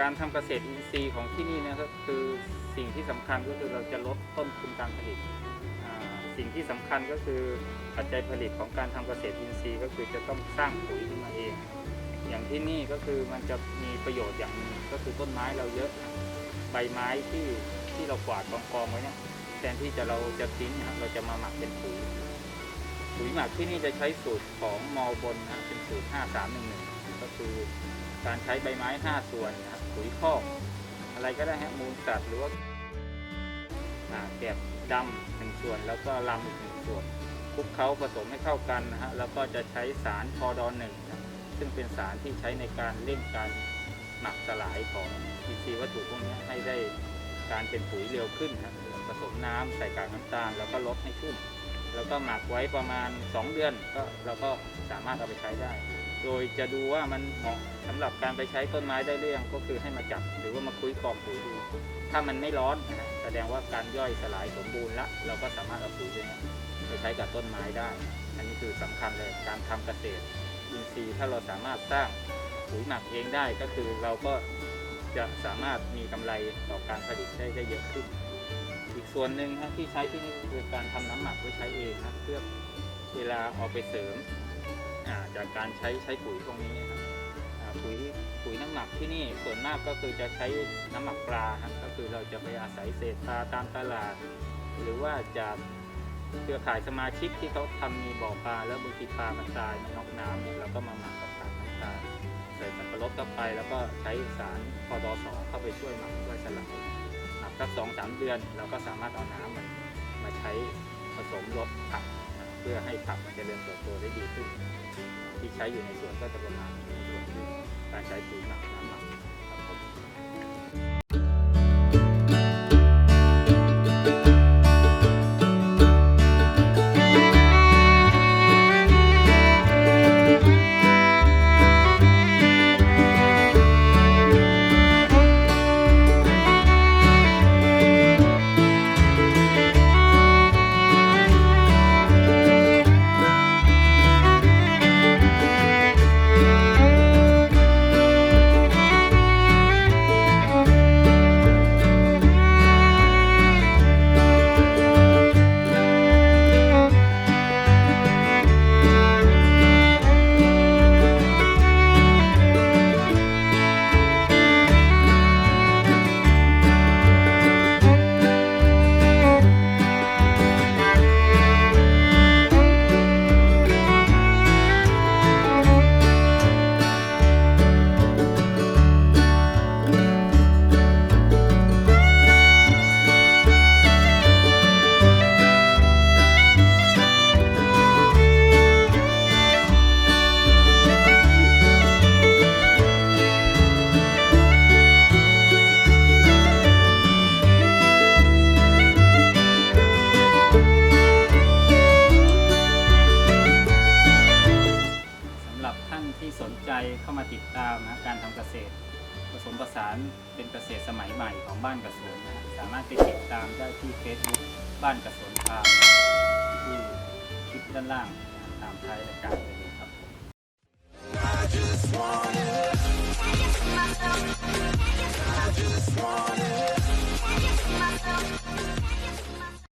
การทำเกษตรอินทรีย์ของที่นี่เนยก็คือสิ่งที่สำคัญก็คือเราจะลดต้นทุนการผลิต สิ่งที่สำคัญก็คือปัจจัยผลิตของการทำเกษตรอินทรีย์ ก็คือจะต้องสร้างปุ๋ยขึ้นมาเอง อย่างที่นี่ก็คือมันจะมีประโยชน์อย่างหนึงก็คือต้นไม้เราเยอะใบไม้ที่ที่เรากวาดกองกองไว้เนี่ยแทนที่จะเราจะทิ้งนะครับเราจะมาหมักเป็นปุ๋ยปุ๋ยหมักที่นี่จะใช้สูตรของมอบนนะเป็นสูตร 5311 ก็คือ การใช้ใบไม้ 5 ส่วนนะครับปุ๋ยคอกอะไรก็ได้ฮะมูลสัตว์หรือว่าแกบดำหนึ่งส่วน แล้วก็ลำอีกหนึ่งส่วนคลุกเคล้าผสมให้เข้ากันนะฮะแล้วก็จะใช้สารพอดอนหนึ่งนะซึ่งเป็นสารที่ใช้ในการเร่งการหมักสลายของอินทรีย์วัตถุพวกนี้ให้ได้การเป็นปุ๋ยเร็วขึ้นนะผสมน้ำใส่กากน้ำตาลแล้วก็ลดให้ชุ่มแล้วก็หมักไว้ประมาณ 2 เดือนก็เราก็สามารถเอาไปใช้ได้ โดยจะดูว่ามันเหมาะสำหรับการไปใช้ต้นไม้ได้หรือยังก็คือให้มาจับหรือว่ามาคุยกรองปุ๋ยดู ถ้ามันไม่ร้อนนะแสดงว่าการย่อยสลายสมบูรณ์ละเราก็สามารถเอาปุ๋ยตัวเนี้ยไปใช้กับต้นไม้ได้ อันนี้คือสำคัญเลยการทำเกษตรอินทรีย์ถ้าเราสามารถสร้างปุ๋ยหมักเองได้ก็คือเราก็จะสามารถมีกำไรต่อการผลิตได้ได้เยอะขึ้น อีกส่วนหนึ่งที่ใช้ที่นี่คือการทำน้ำหมักไว้ใช้เองนะเพื่อเวลาเอาไปเสริม จากการใช้ใช้ปุ๋ยตรงนี้ครับปุ๋ยปุ๋ยน้ำหมักที่นี่ส่วนมากก็คือจะใช้น้ำหมักปลาครับก็คือเราจะไปอาศัยเศษปลาตามตลาด หรือว่าจากเครือข่ายสมาชิกที่เขาทำมีบ่อปลาแล้วบางทีปลามันตายมันนอกน้ำเนี่ยเราก็มาหมักกับกากน้ำตาลใส่สับปะรดเข้าไปแล้วก็ใช้สารพอดอสเข้าไปช่วยหมักช่วยสลายหมักสักสองสามเดือนเราก็สามารถเอาน้ำมันมาใช้ผสมรดผักเพื่อให้ผักมันเจริญเติบโตได้ดีขึ้น ใช้อยู่ในสวนก็จะประมาณนี้ส่วนที่การใช้ปุ๋ยหมักน้ำหมัก ใจเข้ามาติดตามนะการทำเกษตร ผสมผสานเป็นเกษตรสมัยใหม่ของบ้านกระสวนนะสามารถไปติดตามได้ที่เฟซบุ๊กบ้านกระสวนฟาร์มที่คลิปด้านล่างตามท้ายรายการเลยครับ